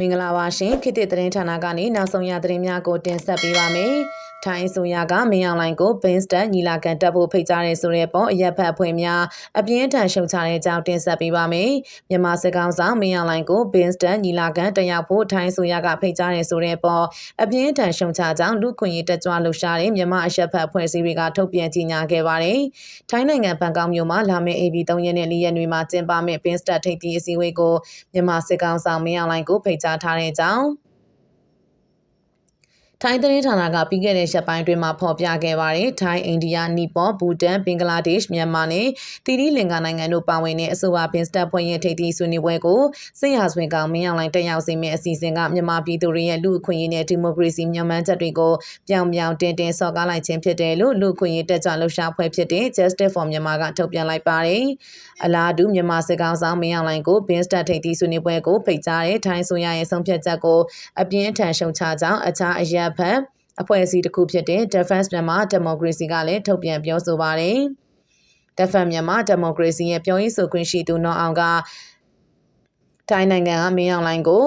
မင်္ဂလာပါရှင်ခေတ်သစ်သတင်းဌာနကနေနောက်ဆုံးရသတင်းများကိုတင်ဆက်ပေးပါမယ်။ ထိုင်းအစိုးရကမင်းအောင်လိုင်ကိုဘင်းစတက်ညီလာခံတက်ဖို့ဖိတ်ကြားရဲဆိုတဲ့ပေါ်အရက်ဖက်အဖွဲ့များအပြင်းထန်ရှုံချတဲ့အကြောင်းတင်ဆက်ပေးပါမယ်။မြန်မာစစ်ကောင်ဆောင်မင်းအောင်လိုင်ကိုဘင်းစတက်ညီလာခံတက်ရောက်ဖို့ထိုင်းအစိုးရကဖိတ်ကြားရဲဆိုတဲ့ပေါ်အပြင်းထန်ရှုံချကြောင်းလူခွင့်ရေးတက်ကြွလှုပ်ရှားတဲ့မြန်မာအရက်ဖက်အဖွဲ့အစည်းတွေကထုတ်ပြန်ကြေညာခဲ့ပါတယ်။ထိုင်းနိုင်ငံဘန်ကောက်မြို့မှာလာမယ့် AB 3ရက်နဲ့4ရက်နေ့မှာကျင်းပမယ့်ဘင်းစတက်ထိပ်သီးအစည်းအဝေးကိုမြန်မာစစ်ကောင်ဆောင်မင်းအောင်လိုင်ကိုဖိတ်ကြားထားတဲ့အကြောင်း ထိုင်းသတင်းဌာနကပြီးခဲ့တဲ့ရက်ပိုင်းတွင်မှဖော်ပြခဲ့ပါတယ်။ထိုင်း၊အိန္ဒိယ၊နီပေါ၊ဘူတန်၊ဘင်္ဂလားဒေ့ရှ်၊မြန်မာနဲ့တီရီလင်္ကာနိုင်ငံတို့ပါဝင်တဲ့အဆိုပါဘင်စတက်ဖွဲ့ရဲ့ထိပ်သီးဆွေးနွေးပွဲကိုစစ်ရာဇဝင်ကောင်မင်းအောင်လှိုင်တက်ရောက်စေမယ့်အစီအစဉ်ကမြန်မာပြည်သူတွေရဲ့လူအခွင့်အရေးနဲ့ဒီမိုကရေစီညွှန်မှန်းချက်တွေကိုပြောင်ပြောင်တင်တင်ဆော့ကားလိုက်ခြင်းဖြစ်တယ်လို့လူအခွင့်အရေးတက်ကြွလှုပ်ရှားဖွဲ့ဖြစ်တဲ့ Justice for Myanmar ကထုတ်ပြန်လိုက်ပါတယ်။အလားတူမြန်မာစစ်ကောင်ဆောင်မင်းအောင်လှိုင်ကိုဘင်စတက်ထိပ်သီးဆွေးနွေးပွဲကိုဖိတ်ကြားတဲ့ထိုင်းဆိုရရဲ့ဆုံးဖြတ်ချက်ကိုအပြင်းထန်ရှုံချကြောင်းအခြားအရက်ဖက်အဖွဲ့အစည်းတစ်ခုဖြစ်တဲ့ Defense Myanmar Democracy ကလည်းထုတ်ပြန်ပြောဆိုပါတယ်။ Defense Myanmar Democracy ရဲ့ပြောရေးဆိုခွင့်ရှိသူနော်အောင်ကတိုင်းနိုင်ငံကမင်းအောင်လိုင်းကို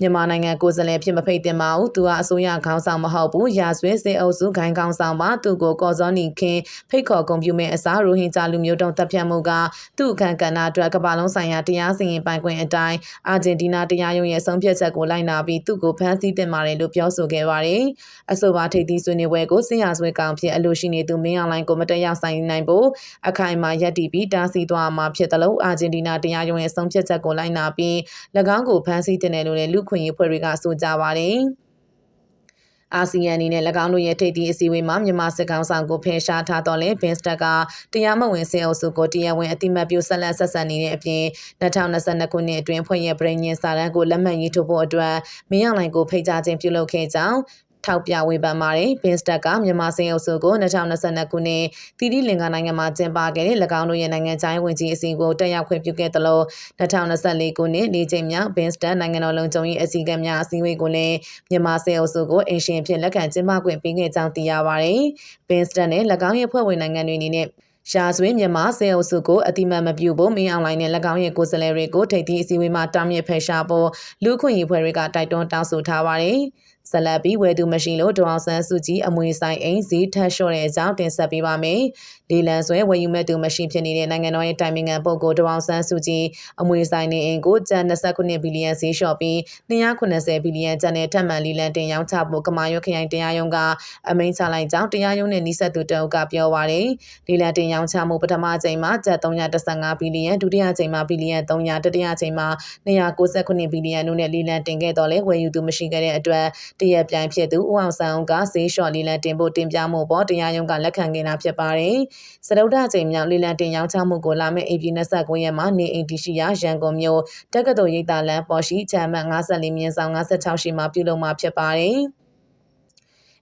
မြန်မာနိုင်ငံကိုယ်စားလှယ်ဖြစ်မဖိတ်တင်ပါဘူးသူကအစိုးရခေါင်းဆောင်မဟုတ်ဘူးရာဇဝဲစေအုပ်စုဂိုင်းခေါင်းဆောင်ပါသူကိုကော်စောနီခင်ဖိတ်ခေါ်ဂုဏ်ပြုမဲ့အစားရိုဟင်ဂျာလူမျိုးတုံးတပ်ဖြတ်မှုကသူ့အခန့်ကဏ္ဍအတွက်ကမ္ဘာလုံးဆိုင်ရာတရားစီရင်ပိုင်ခွင့်အတိုင်းအာဂျင်တီးနားတရားရုံးရဲ့ဆုံးဖြတ်ချက်ကိုလိုက်နာပြီးသူ့ကိုဖမ်းဆီးတင်ပါတယ်လို့ပြောဆိုခဲ့ပါတယ်အဆိုပါထိပ်သီးဆွေးနွေးပွဲကိုဆင်ရဆွဲကောင်ဖြစ်အလို့ရှိနေသူမင်းအောင်လိုင်းကိုမတက်ရောက်ဆိုင်နိုင်ဖို့အခိုင်အမာရပ်တည်ပြီးတားဆီးသွားမှာဖြစ်တယ်လို့အာဂျင်တီးနားတရားရုံးရဲ့ဆုံးဖြတ်ချက်ကိုလိုက်နာပြီး၎င်းကိုဖမ်းဆီးတင်တယ်လို့လည်းလူခွင့်ရေးဖွဲ့တွေကဆိုကြပါတယ်။အာဆီယံအနေနဲ့၎င်းတို့ရဲ့ထိပ်သီးအစည်းအဝေးမှာမြန်မာစစ်ကောင်ဆောင်ကိုဖယ်ရှားထားတော့လဲဘင်စတက်ကတရားမဝင်ဆင်အုပ်စုကိုတရားဝင်အတိမတ်ပြုဆက်လက်ဆက်ဆံနေတဲ့အပြင်2022ခုနှစ်အတွင်းဖွဲ့ရဲ့ပြည်ညင်စာတမ်းကိုလက်မှတ်ရေးထိုးဖို့အတွက်မင်းအောင်လှိုင်ကိုဖိတ်ကြားခြင်းပြုလုပ်ခဲ့ကြောင်း ထောက်ပြဝေဖန်ပါတယ်ဘင်စတက်ကမြန်မာစင်အုပ်စုကို2022ခုနှစ်တီတီလင်္ကာနိုင်ငံမှာကျင်းပခဲ့တဲ့၎င်းတို့ရဲ့နိုင်ငံခြားရေးဝန်ကြီးအစည်းအဝေးတက်ရောက်ခွင့်ပြုခဲ့သလို2024ခုနှစ်၄ချိန်မြောက်ဘင်စတက်နိုင်ငံတော်လုံခြုံရေးအစည်းအကမ်းများအစည်းအဝေးကိုလည်းမြန်မာစင်အုပ်စုကိုအင်ရှင်ဖြစ်လက်ခံကျင်းပခွင့်ပေးခဲ့ကြောင်းသိရပါတယ်ဘင်စတက်နဲ့၎င်းရဲ့ဖွဲ့ဝင်နိုင်ငံတွေအနေနဲ့ရာဇဝင်းမြန်မာစေအုပ်စုကိုအတိမတ်မပြုဖို့မင်းအောင်လိုင်းနဲ့၎င်းရဲ့ကိုယ်စားလှယ်တွေကိုထိပ်သီးအစည်းအဝေးမှာတားမြစ်ဖယ်ရှားဖို့လူခွင့်ရေးဖွဲ့တွေကတိုက်တွန်းတောင်းဆိုထားပါတယ်။ ဇလတ်ပြီးဝယ်သူမရှိလို့ဒေါအောင်ဆန်းစုကြည်အမွေဆိုင်အိမ်စီထပ်လျှော့တဲ့အကြောင်းတင်ဆက်ပေးပါမယ်။လေလံဆွဲဝယ်ယူမဲ့သူမရှိဖြစ်နေတဲ့နိုင်ငံတော်ရဲ့တိုင်ပင်ခံပုဂ္ဂိုလ်ဒေါအောင်ဆန်းစုကြည်အမွေဆိုင်နေအိမ်ကိုကျန်29ဘီလီယံဈေးလျှော့ပြီး290ဘီလီယံကျန်တဲ့ထပ်မံလေလံတင်ရောင်းချဖို့ကမာရွတ်ခရိုင်တရားရုံးကအမိန့်ချလိုက်ကြောင်းတရားရုံးနဲ့နှိဆက်သူတအုပ်ကပြောပါရယ်လေလံတင်ရောင်းချမှုပထမအကြိမ်မှာကျပ်315ဘီလီယံဒုတိယအကြိမ်မှာဘီလီယံ300တတိယအကြိမ်မှာ269ဘီလီယံတို့နဲ့လေလံတင်ခဲ့တော့လဲဝယ်ယူသူမရှိခဲ့တဲ့အတွက်တရက်ပြိုင်ဖြစ်သူဦးအောင်ဆန်းကဈေးလျှော့လီလန်တင်ဖို့တင်ပြမှုပေါ်တရားရုံးကလက်ခံခဲ့တာဖြစ်ပါတယ်။စရုပ်ဒချိန်မြောက်လီလန်တင်ရောင်းချမှုကိုလာမယ့် AP 29ရက်မှာနေအိမ်တီရှိရာရန်ကုန်မြို့တက္ကသိုလ်ရိပ်သာလမ်းပေါ်ရှိချမ်းမတ်54မြင်းဆောင်56ရှိမှာပြုလုပ်မှာဖြစ်ပါတယ်။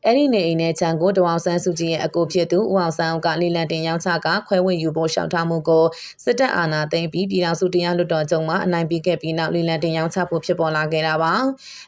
အဲ့ဒီနေအိမ်နဲ့ချန်ကိုဒေါအောင်ဆန်းစုကြည်ရဲ့အကိုဖြစ်သူဦးအောင်ဆန်းကလီလန်တင်ရောက်ချကခွဲဝေယူဖို့ရှောက်ထားမှုကိုစစ်တပ်အာဏာသိမ်းပြီးပြည်ထောင်စုတရားလွှတ်တော်ချုပ်မှအနိုင်ပေးခဲ့ပြီးနောက်လီလန်တင်ရောက်ချဖို့ဖြစ်ပေါ်လာခဲ့တာပါ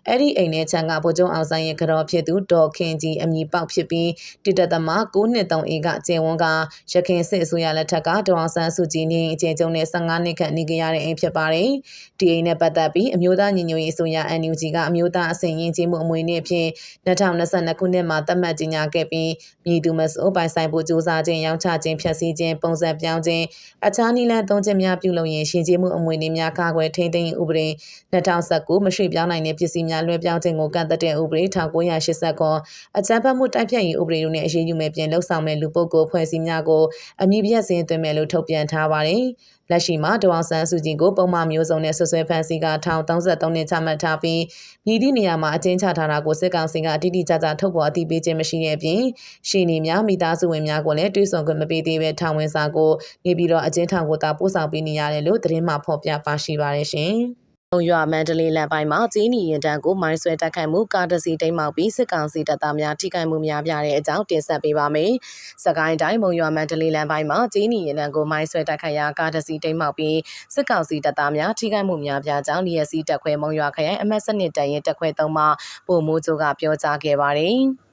အဲ့ဒီအိမ်နဲ့ချန်ကဗိုလ်ချုပ်အောင်ဆန်းရဲ့ကြော်ဖြစ်သူဒေါ်ခင်ကြီးအမည်ပေါက်ဖြစ်ပြီးတိတသမ9နှစ်3အေကကျေဝန်းကရခင်စစ်အစိုးရလက်ထက်ကဒေါအောင်ဆန်းစုကြည်နေအခြေကျုံနဲ့15နှစ်ခန့်နေကြရတဲ့အိမ်ဖြစ်ပါတယ်ဒီအိမ်နဲ့ပတ်သက်ပြီးအမျိုးသားညီညွတ်ရေးအစိုးရ NUG ကအမျိုးသားအဆင့်ရင်းချင်းမှုအမွေနဲ့ဖြင့်2022ခုနှစ်မှာသတ်မှတ်ကြေညာခဲ့ပြီးမြည်သူမစိုးပိုင်ဆိုင်ဖို့စ조사ခြင်းရောင်းချခြင်းဖျက်ဆီးခြင်းပုံစံပြောင်းခြင်းအခြားနည်းလမ်းသုံးခြင်းများပြုလုပ်ရင်ရှင်ကျေးမှုအမွေအနှစ်များကာကွယ်ထိန်းသိမ်းဥပဒေ2019မရှိပြောင်းနိုင်တဲ့ပစ္စည်းများလွှဲပြောင်းခြင်းကိုကန့်သတ်တဲ့ဥပဒေ1980ခွန်အကြမ်းဖက်မှုတိုက်ဖျက်ရေးဥပဒေတို့နဲ့အရေးယူမဲ့ပြင်လှုပ်ဆောင်မဲ့လူပုဂ္ဂိုလ်ဖွဲ့စည်းများကိုအမည်ပြည့်စင်သွင်းမယ်လို့ထုတ်ပြန်ထားပါတယ်။လက်ရှိမှာဒေါအောင်ဆန်းစုကြည်ကိုပုံမှန်မျိုးစုံနဲ့ဆွဆွဲဖမ်းဆီးကထောင်33နှစ်ချမှတ်ထားပြီးမြည်သည့်နေရာမှာအကျဉ်းချထားတာကိုစစ်ကောင်စီကအတိအကျကျထုတ်ပေါ်အသိပေးခြင်းမရှိတဲ့အပြင်ရှီနေများမိသားစုဝင်များကိုလည်းတွေးဆောင်ခွင့်မပေးသေးပဲထောင်ဝင်စာကိုနေပြီးတော့အကျဉ်းထောင်ကိုတာပို့ဆောင်ပေးနေရတယ်လို့သတင်းမှဖော်ပြပါရှိပါတယ်ရှင်။ုံ ရွာမန္တလေးလမ်းပိုင်းမှာကြီးနီရင်တန်းကိုမိုင်းဆွဲတိုက်ခိုက်မှုကားတစ်စီးတိမ်းမောက်ပြီးစစ်ကောင်စီတပ်သားများထိခိုက်မှုများပြတဲ့အကြောင်းတင်ဆက်ပေးပါမယ်။စကိုင်းတိုင်းမုံရွာမန္တလေးလမ်းပိုင်းမှာကြီးနီရင်တန်းကိုမိုင်းဆွဲတိုက်ခိုက်ရာကားတစ်စီးတိမ်းမောက်ပြီးစစ်ကောင်စီတပ်သားများထိခိုက်မှုများပြကြောင်းလျက်စီးတက်ခွဲမုံရွာခရိုင်အမတ်စနစ်တန်ရင်တက်ခွဲသုံးမှပုံမိုးချိုကပြောကြားခဲ့ပါတယ်။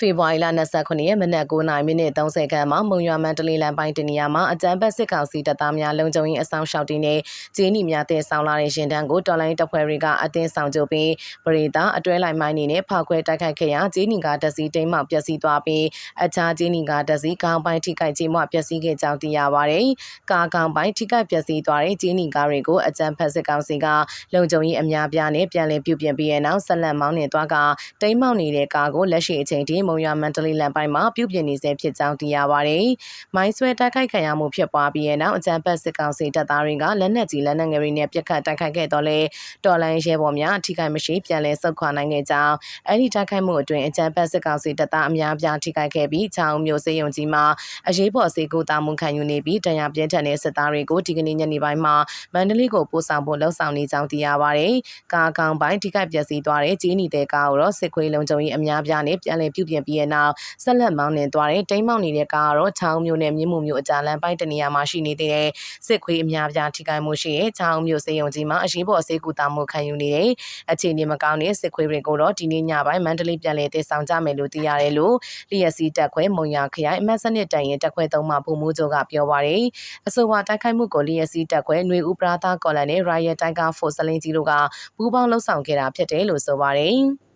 ဖေဖော်ဝါရီလ29ရက်မနက်9:30မိနစ်30ခန်းမှာမုံရွာမန္တလေးလမ်းပိုင်းတနေရာမှာအကြမ်းဖက်စစ်ကောင်စီတပ်သားများလုံခြုံရေးအဆောင်ရှောက်တင်နေဂျင်းနီများတင်ဆောင်လာတဲ့ရင်တန်းကိုတော်လိုင်းတပ်ဖွဲ့တွေကအသင်းဆောင်ကြပြီးပရိသအတွဲလိုက်မိုင်းနေနဲ့ဖောက်ခွဲတိုက်ခိုက်ခဲ့ရာဂျင်းနီကတစီတိမ်းမှောက်ပျက်စီးသွားပြီးအခြားဂျင်းနီကတစီကောင်းပိုင်းထိခိုက်ခြင်းမှပျက်စီးခဲ့ကြောင်းသိရပါတယ်။ကားကောင်းပိုင်းထိခိုက်ပျက်စီးသွားတဲ့ဂျင်းနီကားတွေကိုအကြမ်းဖက်စစ်ကောင်စီကလုံခြုံရေးအများပြားနဲ့ပြန်လည်ပြုပြင်ပြီးတဲ့နောက်ဆက်လက်မောင်းနှင်သွားကတိမ်းမောက်နေတဲ့ကားကိုလက်ရှိအချိန်ထိမုံရွာမန္တလေးလမ်းပိုင်းမှာပြုပြင်နေဆဲဖြစ်ကြောင်းသိရပါတယ်။မိုင်းဆွဲတိုက်ခိုက်ခံရမှုဖြစ်ပွားပြီးတဲ့နောက်အကြမ်းဖက်စစ်ကောင်စီတပ်သားတွေကလက်နက်ကြီးလက်နက်ငယ်တွေနဲ့ပစ်ခတ်တိုက်ခိုက်ခဲ့တော့လေတော်လိုင်းရဲဘော်များအထိခိုက်မရှိပြန်လည်ဆုတ်ခွာနိုင်ခဲ့ကြောင်းအဲဒီတိုက်ခိုက်မှုအတွင်းအကြမ်းဖက်စစ်ကောင်စီတပ်သားအများပြားထိခိုက်ခဲ့ပြီးချောင်းမျိုးစေယုံကြီးမှာအရေးပေါ်စေကူတာမှုခံယူနေပြီးတရားပြင်းထန်တဲ့စစ်သားတွေကိုဒီကနေ့ညနေပိုင်းမှာမန္တလေးကိုပို့ဆောင်ဖို့လှုံ့ဆော်နေကြောင်းသိရပါတယ်။ကာကောင်ပိုင်းထိခိုက်ပျက်စီးသွားတဲ့ဂျင်းနီတဲ့ကားကိုတော့စစ်ခွေးလုံခြုံရေးအများပြားနဲ့ပြန်လည်ပြုပြင်ပြီးတဲ့နောက်ဆက်လက်မောင်းနှင်သွားတဲ့တိမ်မောင်းနေတဲ့ကားကတော့ချောင်းမျိုးနဲ့မြင်းမှုမျိုးအကြလန်ပိုင်းတနေရာမှာရှိနေတဲ့စစ်ခွေးအများပြားထိခိုက်မှုရှိတဲ့ချောင်းမျိုးစေယုံကြီးမှာအရေးပေါ်စေကူတာမှုခံယူနေတဲ့အခြေအနေမကောင်းတဲ့စစ်ခွေးတွေကိုတော့ဒီနေ့ညပိုင်းမန္တလေးပြန်လည်တည်ဆောင်ကြမယ်လို့သိရတယ်လို့လျက်စီတက်ခွဲမုံရခရိုင်အမတ်စနစ်တိုင်ရင်တက်ခွဲသုံးမှပုံမှုချုပ်ကပြောပါရယ်အဆိုပါတိုက်ခိုက်မှုကိုလျက်စီတက်ခွဲຫນွေဥပရာသာကော်လန်နဲ့ Riot Tiger Force စလင်းကြီးတို့ကပူးပေါင်းလှုပ်ဆောင်ခဲ့တာဖြစ်တယ်လို့ဆိုပါရယ်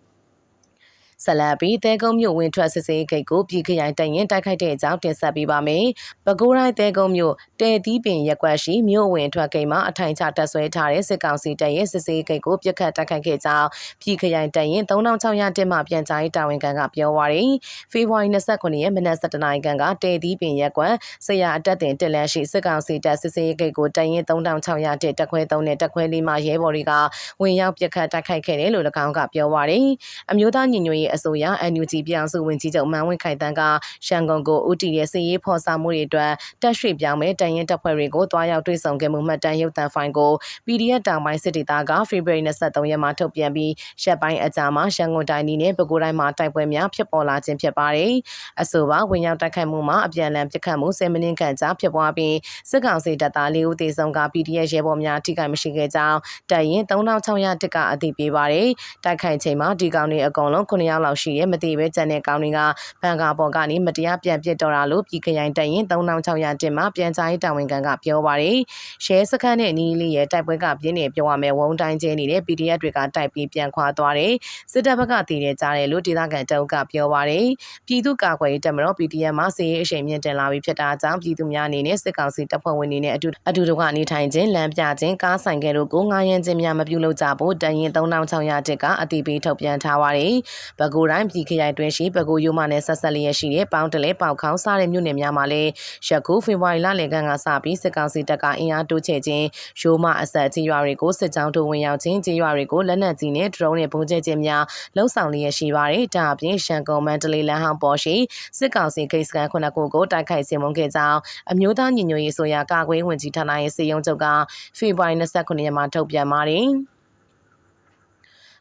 ဆက်လက်ပြီးတဲကုန်းမြို့ဝင်ထွက်စစ်ဆေးဂိတ်ကိုပြည်ခရိုင်တိုင်ရင်တိုက်ခိုက်တဲ့အကြောင်းတင်ဆက်ပေးပါမယ်။ပဲခူးတိုင်းတဲကုန်းမြို့တဲသီးပင်ရက်ကွက်ရှိမြို့ဝင်ထွက်ဂိတ်မှာအထိုင်ချတပ်ဆွဲထားတဲ့စစ်ကောင်စီတပ်ရဲ့စစ်ဆေးဂိတ်ကိုပြစ်ခတ်တိုက်ခိုက်ခဲ့ကြောင်းပြည်ခရိုင်တိုင်ရင်3600တက်မှပြန်ကြားရေးတာဝန်ခံကပြောပါရယ်။ဖေဖော်ဝါရီ29ရက်မနက်7:00နာရီခန့်ကတဲသီးပင်ရက်ကွက်ဆရာအတက်တင်တက်လန်းရှိစစ်ကောင်စီတပ်စစ်ဆေးဂိတ်ကိုတိုင်ရင်3600တက်တက်ခွဲ3နဲ့တက်ခွဲ4မှရဲဘော်တွေကဝင်ရောက်ပြစ်ခတ်တိုက်ခိုက်ခဲ့တယ်လို့၎င်းကပြောပါရယ်။အမျိုးသားညီညွတ်ရေးအစိုးရ NUG ပြောင်စုဝင်ကြီးချုပ်မန်ဝင်းခိုင်တန်းကရှန်ကုန်ကိုဦးတည်ရဲ့စစ်ရေးဖော်ဆောင်မှုတွေအတွက်တက်ရွှေ့ပြောင်းမဲ့တန်ရင်တပ်ဖွဲ့တွေကိုတွားရောက်တွေ့ဆုံခဲ့မှုမှတ်တမ်းရုပ်သံဖိုင်ကို PDF တောင်ပိုင်းစစ်ဒေသကဖေဖော်ဝါရီ23ရက်မှာထုတ်ပြန်ပြီးရက်ပိုင်းအကြာမှာရှန်ကုန်တိုင်းနဲ့ပဲခူးတိုင်းမှာတိုက်ပွဲများဖြစ်ပေါ်လာခြင်းဖြစ်ပါတယ်။အဆိုပါဝင်ရောက်တိုက်ခိုက်မှုမှာအပြန်အလှန်ပစ်ခတ်မှု10မိနစ်ခန့်ကြာဖြစ်ပွားပြီးစစ်ကောင်စီတပ်သား၄ဦးသေဆုံးက PDF ရဲဘော်များထိခိုက်မရှိခဲ့ကြောင်းတပ်ရင်3600တက်ကအသိပေးပါတယ်။တိုက်ခိုက်ချိန်မှာဒီကောင်တွေအကုန်လုံး9ယောက်လောက်ရှိရဲ့မသိပဲကြံတဲ့ကောင်တွေကဘန်ကာပေါ်ကနေမတရားပြန်ပစ်တော့တာလို့ပြည်ခရိုင်တပ်ရင်3600တက်မှပြန်ကြားရေးတာဝန်ခံကပြောပါတယ်။ရဲစခန်းနဲ့နီးလေးရဲ့တိုက်ပွဲကပြင်းနေပြောရမယ်ဝုံတိုင်းကျင်းနေတဲ့ PDF တွေကတိုက်ပြီးပြန်ခွာသွားတယ်။စစ်တပ်ဘက်ကတည်တဲ့ကြားတယ်လို့ဒေသခံတအုပ်ကပြောပါတယ်။ပြည်သူ့ကာကွယ်ရေးတပ်မတော် PDF မှာစစ်ရေးအရှိန်မြင့်တင်လာပြီးဖြစ်တာကြောင့်ပြည်သူများအနေနဲ့စစ်ကောင်စီတပ်ဖွဲ့ဝင်တွေနဲ့အတူအတူတကနေထိုင်ခြင်းလမ်းပြခြင်းကားဆိုင်ကဲတို့ကိုငားရမ်းခြင်းများမပြုလုပ်ကြဖို့တရင်3600တက်ကအတိပေးထုတ်ပြန်ထားပါတယ်။ပဲခူးတိုင်းပြည်ခရိုင်တွင်ရှိပဲခူးရိုးမနဲ့ဆက်ဆက်လျက်ရှိတဲ့ပေါင်းတလဲပေါက်ခေါင်းစားတဲ့မြို့နယ်များမှာလည်းယခုဖေဖော်ဝါရီလလယ်ကကစပြီးစစ်ကောင်စီတပ်ကအင်အားတိုးချဲ့ခြင်းရိုးမအဆက်ကြီးရွာတွေကိုစစ်ကြောင်းထိုးဝင်ရောက်ခြင်းကြီးရွာတွေကိုလက်နက်ကြီးနဲ့ဒရုန်းနဲ့ပုံကျဲခြင်းများလှုံ့ဆော်လျက်ရှိပါတယ်။ဒါအပြင်ရှန်ကုန်မန္တလေးလမ်းဟောင်းပေါ်ရှိစစ်ကောင်စီဂိတ်စကန်ခုနှစ်ခုကိုတိုက်ခိုက်ဆင်မုန်းခဲ့ကြောင်းအမျိုးသားညီညွတ်ရေးဆိုရာကာကွယ်ဝင်ကြီးဌာနရဲ့စေယုံချုပ်ကဖေဖော်ဝါရီ29ရက်မှာထုတ်ပြန်ပါတယ်။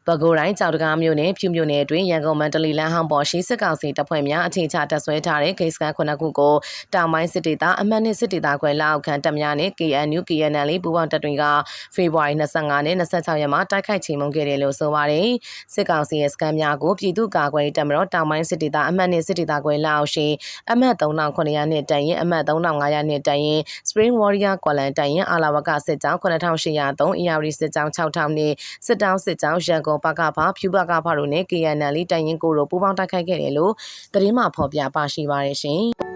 ပဲခူးတိုင်းကြောက်တကားမြို့နယ်ဖြူမြို့နယ်အတွင်းရန်ကုန်မန္တလေးလမ်းဟောင်းပေါ်ရှိစစ်ကောင်စီတပ်ဖွဲ့များအခြေချတပ်ဆွဲထားတဲ့ဂိတ်စကန်ခုနှစ်ခုကိုတောင်ပိုင်းစစ်ဒေသအမှတ်နှစ်စစ်ဒေသခွဲလက်အောက်ခံတပ်များနဲ့ KNU KNL ပူးပေါင်းတပ်တွေကဖေဖော်ဝါရီ25နဲ့26ရက်မှာတိုက်ခိုက်ချိန်မုံခဲ့တယ်လို့ဆိုပါတယ်စစ်ကောင်စီရဲ့စကန်များကိုပြည်သူ့ကာကွယ်တပ်မတော်တောင်ပိုင်းစစ်ဒေသအမှတ်နှစ်စစ်ဒေသခွဲလက်အောက်ရှိအမှတ်3900နဲ့တန်ရင်အမှတ်3500နဲ့တန်ရင် Spring Warrior ကွာလန်တန်ရင်အာလာဝကစစ်ကြောင်း9803အီယာရီစစ်ကြောင်း6000နဲ့စစ်တောင်းစစ်ကြောင်းရန်ကုန်ပကဖဖြူပကဖတို့နဲ့ KNL တိုင်ရင်ကိုတို့ပူးပေါင်းတိုက်ခိုက်ခဲ့တယ်လို့သတင်းမှဖော်ပြပါရှိပါတယ်ရှင်။